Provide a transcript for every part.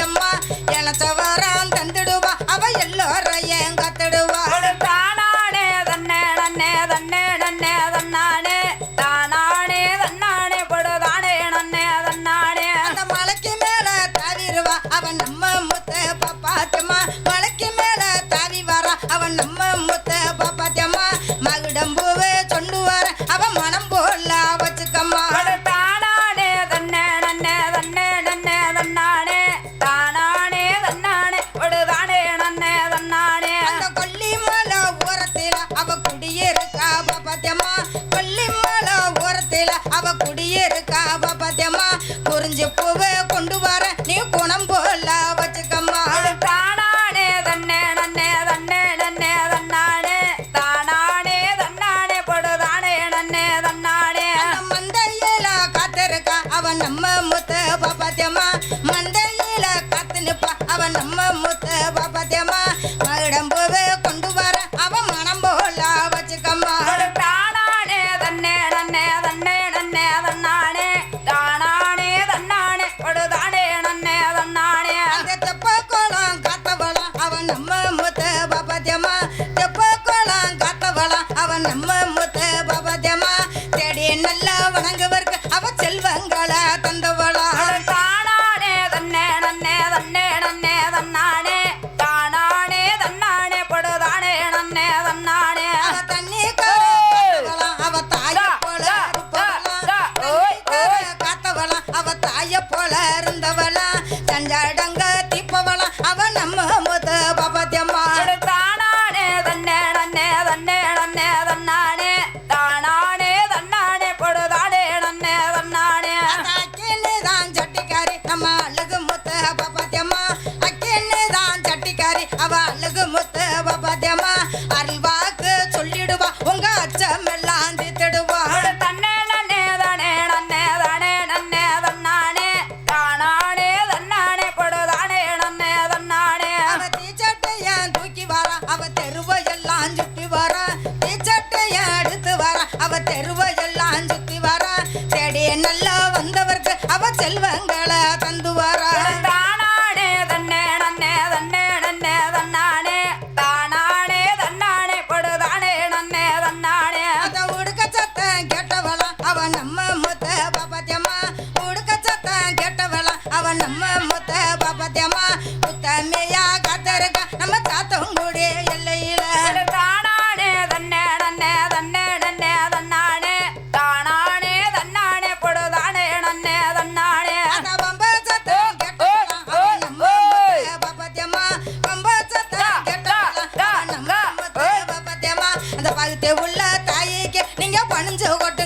அம்மா எனத்தவ பத்தியம்மா? கொல்லிமலா தந்துவார் வாழ்த்து உள்ள தாயிக்கு நீங்க பணிஞ்சு கொட்டு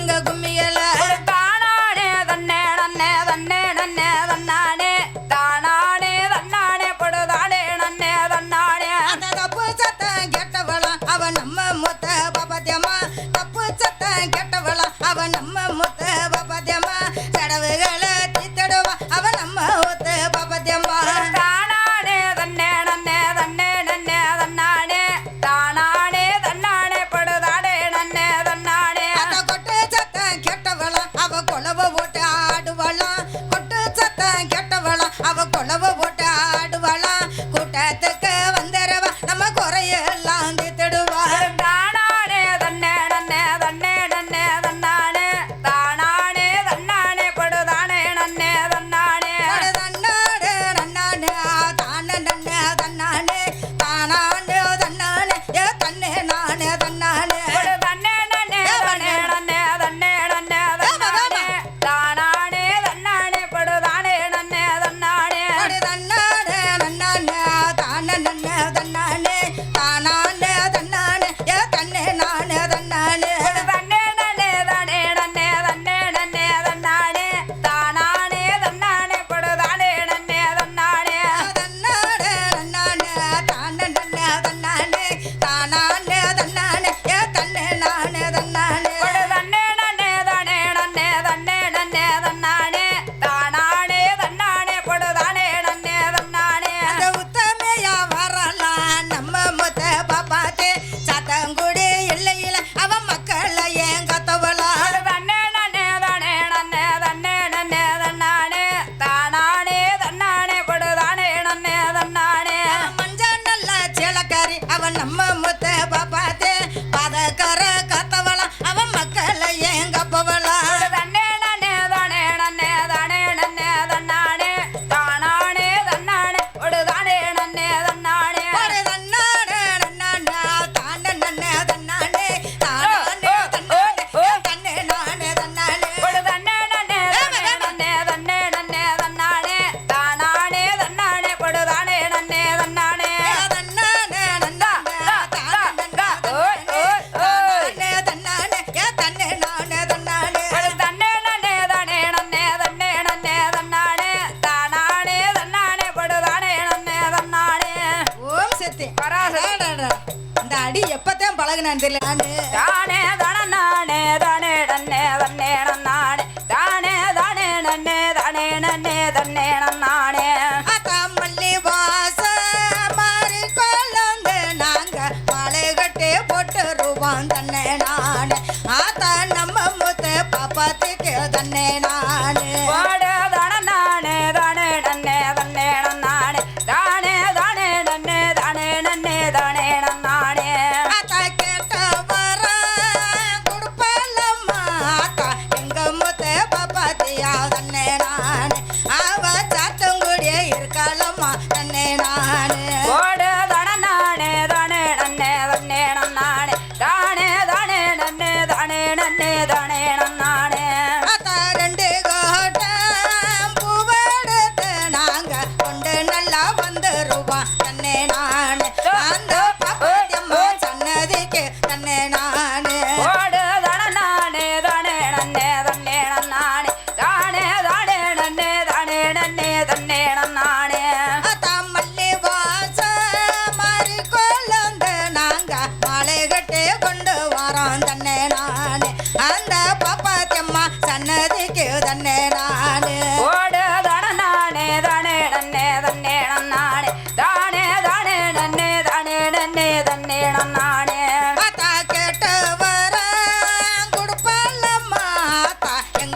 நான் தெரியல. நான்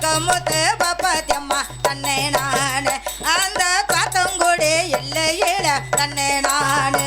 கமுத்து பப்பத்தியம்மா தன்னை நான். அந்த பாத்தங்குடி எல்லையில தன்னை நான்.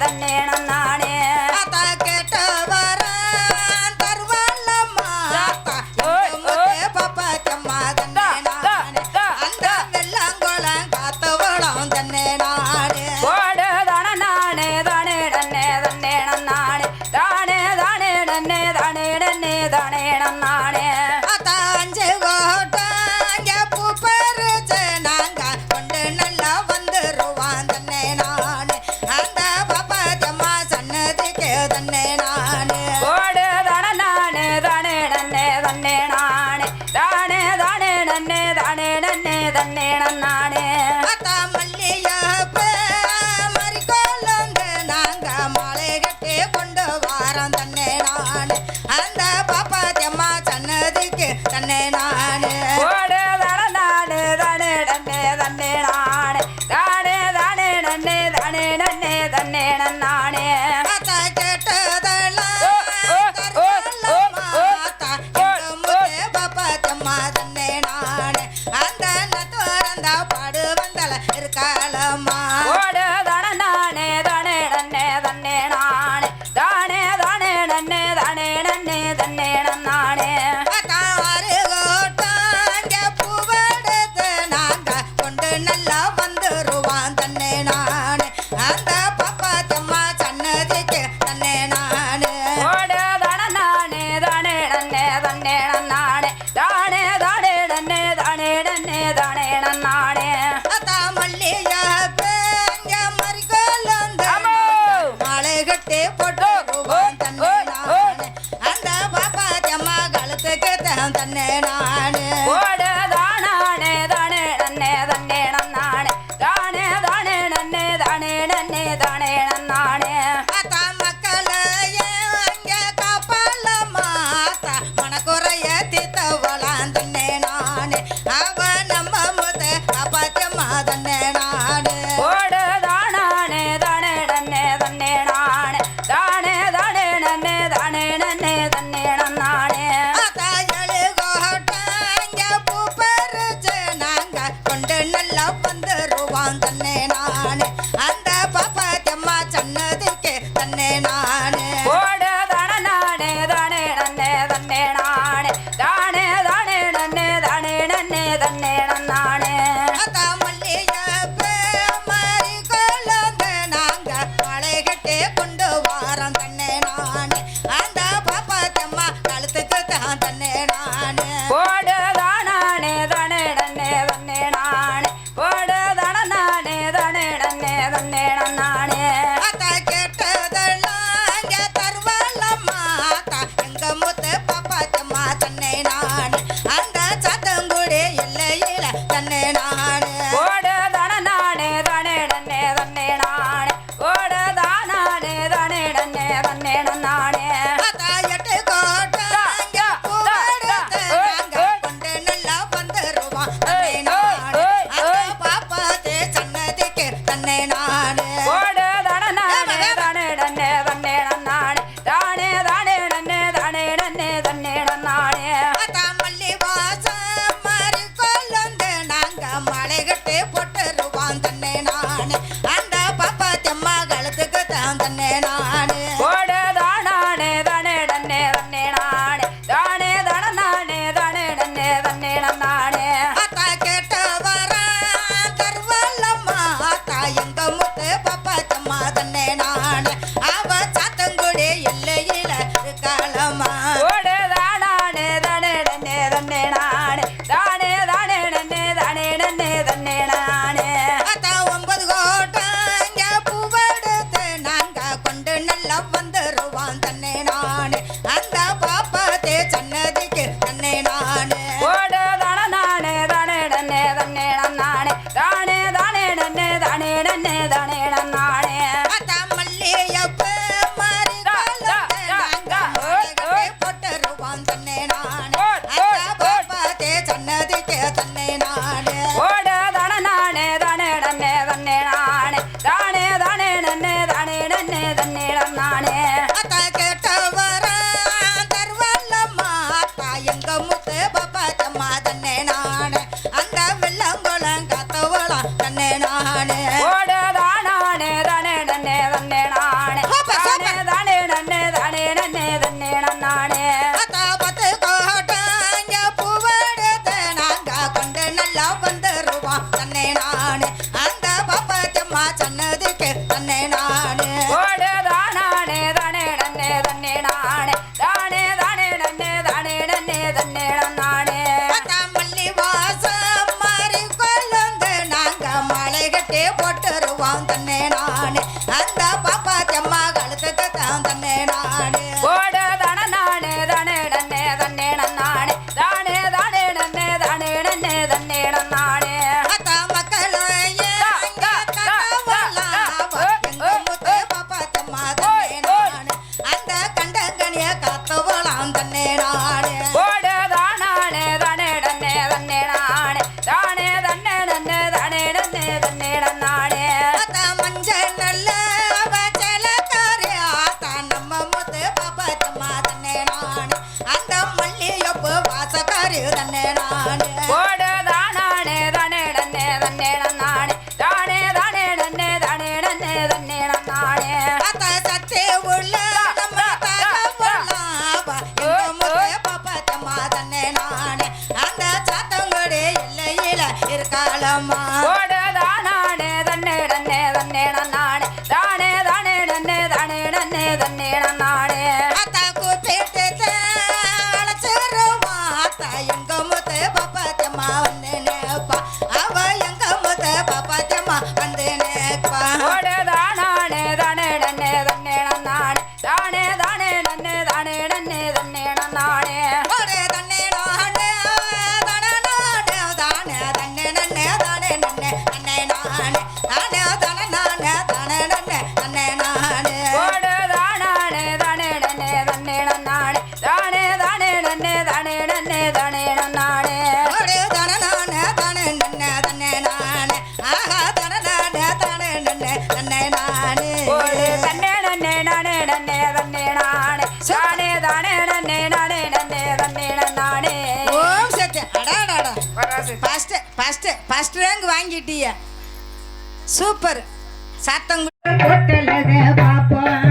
തന്നെ தன்னே நானே தானே தானே நன்னே தானே நன்னே தன்னே நன்னானே. தளமா ஓட தன நானே தன. கழுத்துக்கிட்டேன் தன்னே நானு வந்துருவான் தான் ஃபர்ஸ்ட் ரேங்க் வாங்கிட்டிய. சூப்பர் சாத்தம் பாப்போம்